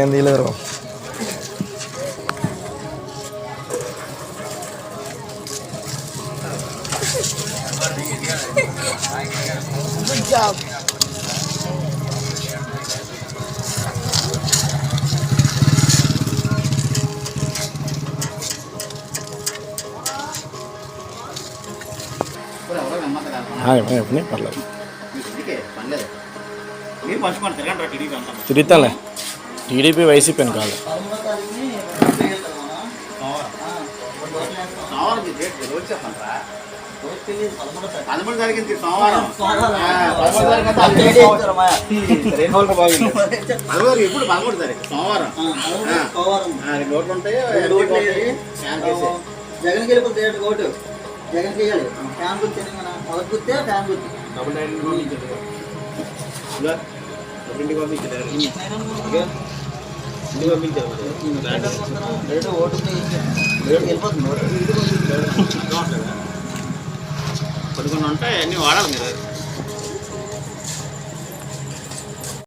ఏం తీయలేరు Good job. చెప్పని పర్లేదు మీరు తిరుగుతాలే టీడీపీ వైసీపీ అని కాదు. పదమూడు తారీఖు సోమవారం. పదమూడు ఎప్పుడు పదమూడు తారీఖు. సోమవారం. ఓట్లు ఉంటాయి. జగన్ గెలిపోతే ఏడు ఓటు. జగన్ చేయాలి ఫ్యాన్ గుర్తు మన మొదటి గుర్తే ఫ్యాన్ గుర్తు. డబుల్ నైన్ పంపించారు ఇదిగో, డబుల్ ఇంటికి పంపించారు ఇదిగో, ఇంటికి పంపించారు మరి. ఏడు ఓటు వెళ్ళిపోతుంది ఓటు కొన్ని కొన్ని ఉంటాయి అన్నీ వాడాలి మీరు